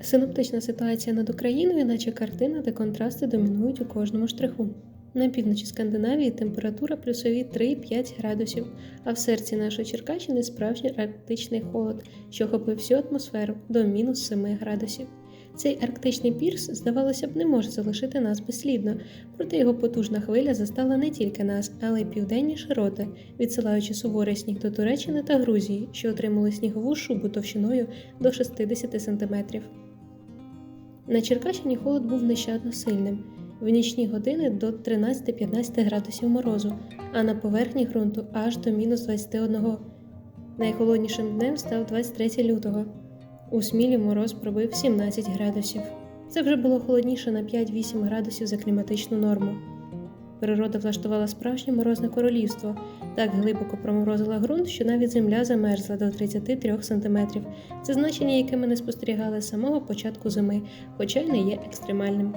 Синоптична ситуація над Україною, наче картина, де контрасти домінують у кожному штриху. На півночі Скандинавії температура плюсові 3-5 градусів, а в серці нашої Черкащини справжній арктичний холод, що охопив всю атмосферу до мінус 7 градусів. Цей арктичний пірс, здавалося б, не може залишити нас безслідно, проте його потужна хвиля застала не тільки нас, але й південні широти, відсилаючи суворий сніг до Туреччини та Грузії, що отримали снігову шубу товщиною до 60 сантиметрів. На Черкащині холод був нещадно сильним. В нічні години до 13-15 градусів морозу, а на поверхні ґрунту аж до мінус 21. Найхолоднішим днем став 23 лютого. У Смілі мороз пробив 17 градусів. Це вже було холодніше на 5-8 градусів за кліматичну норму. Природа влаштувала справжнє морозне королівство, так глибоко проморозила ґрунт, що навіть земля замерзла до 33 сантиметрів. Це значення, яке ми не спостерігали з самого початку зими, хоча й не є екстремальним.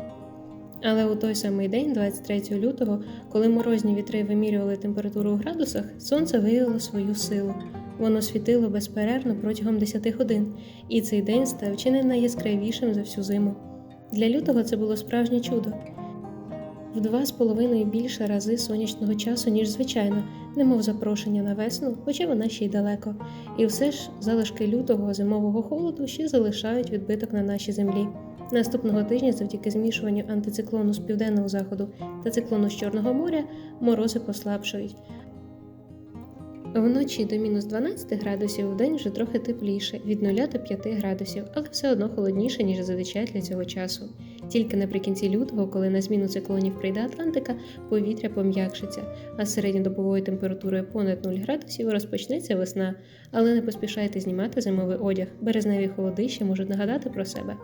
Але у той самий день, 23 лютого, коли морозні вітри вимірювали температуру у градусах, сонце виявило свою силу. Воно світило безперервно протягом 10 годин, і цей день став чи не найяскравішим за всю зиму. Для лютого це було справжнє чудо. В два з половиною більше рази сонячного часу, ніж звичайно, немов запрошення на весну, хоча вона ще й далеко. І все ж залишки лютого зимового холоду ще залишають відбиток на нашій землі. Наступного тижня, завдяки змішуванню антициклону з південного заходу та циклону з Чорного моря, морози послабшують. Вночі до мінус 12 градусів, вдень вже трохи тепліше, від 0 до 5 градусів, але все одно холодніше, ніж зазвичай для цього часу. Тільки наприкінці лютого, коли на зміну циклонів прийде Атлантика, повітря пом'якшиться, а з середньодобовою температурою понад 0 градусів розпочнеться весна. Але не поспішайте знімати зимовий одяг, березневі холоди ще можуть нагадати про себе.